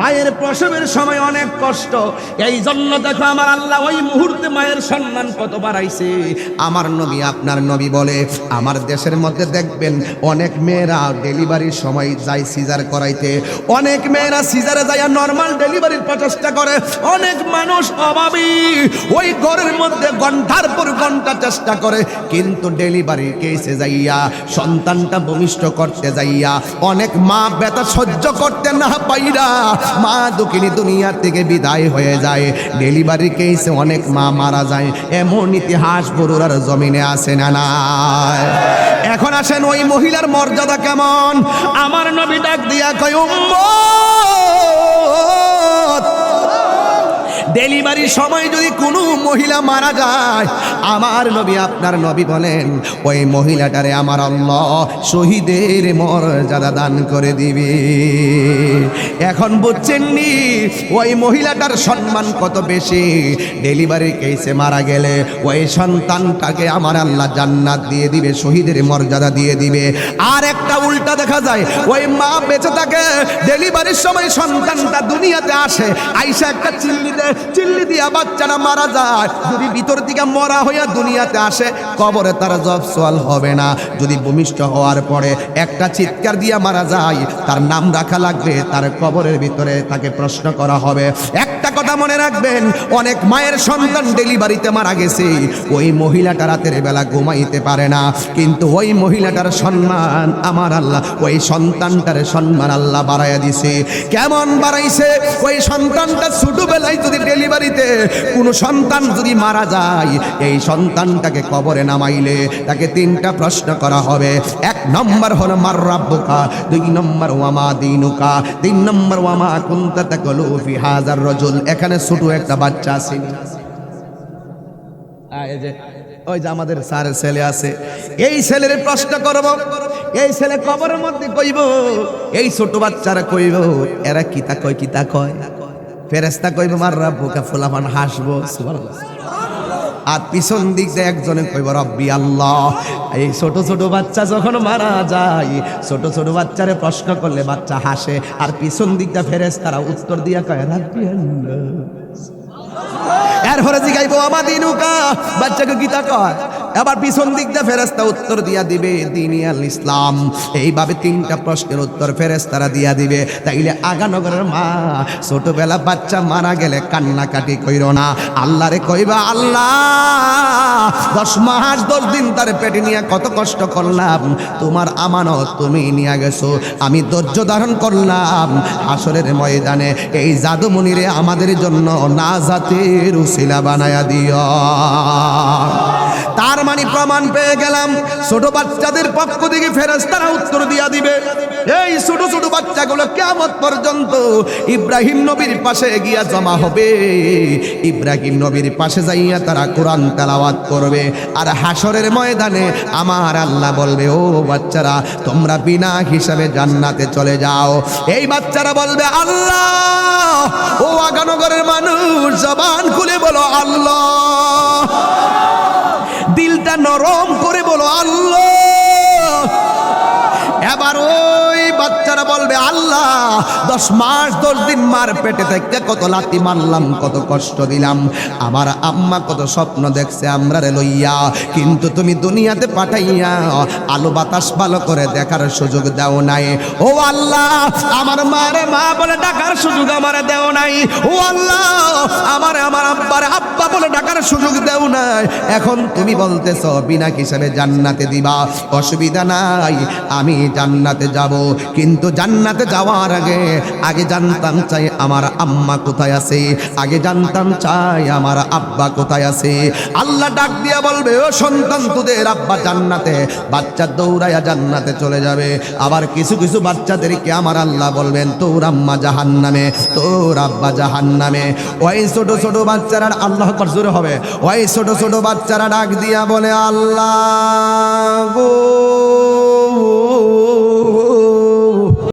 মায়ের প্রসবের সময় অনেক কষ্ট। এই জন্য দেখো আমার আল্লাহ ওই মুহূর্তে মায়ের সম্মান কত বাড়াইছে। আমার নবী আপনার নবী বলে, আমার দেশের মধ্যে দেখবেন অনেক মেয়েরা ডেলিভারির সময় যায় সিজার করাইতে। অনেক মেয়েরা সিজারে যায় নর্মাল ডেলিভারির প্রচেষ্টা করে। অনেক মানুষ অভাবী। ওই ঘরের মধ্যে ঘণ্টার পর ঘণ্টা চেষ্টা করে, কিন্তু ডেলিভারি কেসে যাইয়া, সন্তানটা ভূমিষ্ঠ করতে যাইয়া, অনেক মা ব্যথা সহ্য করতে না পাইরা মা দুঃখিনী দুনিয়া থেকে বিদায় হয়ে যায়। ডেলিভারি কেসে অনেক মা মারা যায়। এমন ইতিহাস বরুরার জমিনে আসে না না এখন আসেন ওই মহিলার মর্যাদা কেমন? আমার নবী ডাক দিয়া কয় সময় যদি কোনো মহিলা মারা যায়, আমার নবী আপনার নবী বলেন, ওই মহিলাটারে আমার আল্লাহ শহীদের মর্যাদা দান করে দিবে। এখন বুঝছেননি, ওই মহিলাটার সম্মান কত বেশি? ডেলিভারি কেসে মারা গেলে ওই সন্তানটাকে আমার আল্লাহ জান্নাত দিয়ে দিবে, শহীদের মর্যাদা দিয়ে দিবে। আর একটা উল্টা দেখা যায়, ওই মা বেঁচে থাকে, ডেলিভারির সময় সন্তানটা দুনিয়াতে আসে, আইসা একটা চিল্লি দেয় চিল্লি দিয়া বাচ্চারা মারা যায়, যদি ভিতর দিকে মরা হইয়া দুনিয়াতে আসে, কবরে তার জব সোয়াল হবে না। যদি ভূমিষ্ঠ হওয়ার পরে একটা চিৎকার দিয়া মারা যায়, তার নাম রাখা লাগবে, তার কবরের ভিতরে তাকে প্রশ্ন করা হবে। কথা মনে রাখবেন, অনেক মায়ের সন্তান ডেলিভারিতে মারা গেছে। ওই মহিলাটা রাতের বেলা ঘুমাইতে পারে না। কিন্তু ওই মহিলাটার সম্মান আমার আল্লাহ, ওই সন্তানটার সম্মান আল্লাহ বাড়াইয়া দিছে। কেমন বাড়াইছে? ওই সন্তানটা ছোটবেলায় যদি ডেলিভারিতে কোনো সন্তান যদি মারা যায়, এই সন্তানটাকে কবরে নামাইলে তাকে তিনটা প্রশ্ন করা হবে। এক নম্বর হলো, মার রাব্বুকা দুই নম্বর ওয়ামা দিনুকা তিন নম্বর ওয়ামা কুন্তা তাকলু ফি হাজার রজুল এখানে ছোট একটা বাচ্চা আছে। ওই যে আমাদের স্যার ছেলে আছে। এই ছেলের প্রশ্ন করব, এই ছেলে কবরের মধ্যে কইব, এই ছোট বাচ্চারা কইব, এরা কিতা কয় কিতা কয়? ফেরেস্তা কইব, মার রাব্বুকা ফুলাফান হাসবো, সুবহানাল্লাহ। আর পিছন দিক দিয়ে একজনে কইব, রব্বি আল্লাহ। এই ছোট ছোট বাচ্চা যখন মারা যায়, ছোট ছোট বাচ্চারে প্রশ্ন করলে বাচ্চা হাসে, আর পিছন দিকটা ফেরেস তারা উত্তর দিয়া কয়, রাব্বি আল্লাহ। এরপরে জিগাইবো আমাদিনুকা বাচ্চাকে গীতা কয় এবার পিছন দিক দিয়ে ফেরেস্তা উত্তর দিয়া দিবে, দিনিয়াল ইসলাম। এইভাবে তিনটা প্রশ্নের উত্তর ফেরেস্তারা দিয়া দিবে। তাইলে আগানগরের মা, ছোটবেলা বাচ্চা মারা গেলে কান্নাকাটি কইর না। আল্লাহরে কইবা, আল্লাহ, দশ মাস, দশ দিন তার পেটে নিয়ে কত কষ্ট করলাম। তোমার আমানত তুমি নিয়ে গেছো, আমি ধৈর্য ধারণ করলাম। আসরের ময়দানে এই জাদুমণিরে আমাদের জন্য না জাতের উসিলা বানায়া দিও। প্রমাণ পেয়ে গেলাম। ছোট বাচ্চাদের পক্ষ থেকে ফেরেস্তারা উত্তর দিয়া দিবে, এই ছোট ছোট বাচ্চাগুলো কেমন পর্যন্ত ইব্রাহিম নবীর পাশে গিয়া জমা হবে। ইব্রাহিম নবীর পাশে যাইয়া তারা কোরআন তালাওয়াত করবে। আর হাসরের ময়দানে আমার আল্লাহ বলবে, ও বাচ্চারা, তোমরা বিনা হিসাবে জান্নাতে চলে যাও। এই বাচ্চারা বলবে, আল্লাহ, ও আগানগরের মানুষ, জবান খুলে বলো, আল্লাহ দিলটা নরম করে বলো আল্লাহ! এবার ওই বাচ্চারা বলবে, আল্লাহ, দশ মাস, দশ দিন মার পেটে থেকে কত লাতি মারলাম, কত কষ্ট দিলাম। আমার আম্মা কত স্বপ্ন দেখছে আমরা রে লইয়া। কিন্তু তুমি দুনিয়াতে পাঠাইয়া আলো বাতাস ভালো করে দেখার সুযোগ দাও নাই। ও আল্লাহ, আমার মারে মা বলে ডাকার সুযোগ আমার দেও নাই। ও আল্লাহ, আমার আমার আব্বার আব্বা বলে ডাকার সুযোগ দেও নাই। এখন তুমি বলতেছ, বিনা হিসাবে জান্নাতে দিবা। অসুবিধা নাই, আমি জান্নাতে যাব। কিন্তু জান্নাতে যাওয়ার আগে আগে জানতাম চাই আমার আম্মা কোথায় আছে, আগে জানতাম চাই আমার আব্বা কোথায় আছে। আল্লাহ ডাক দিয়া বলবে, ও সন্তান, তোদের আব্বা জান্নাতে, বাচ্চা দৌড়াইয়া জান্নাতে চলে যাবে। আবার কিছু কিছু বাচ্চাদেরকে আমার আল্লাহ বলবেন, তোর আম্মা জাহান নামে তোর আব্বা জাহান নামে ওই ছোট ছোট বাচ্চারা আল্লাহ কর হবে। ওই ছোট ছোট বাচ্চারা ডাক দিয়া বলে, আল্লাহ গো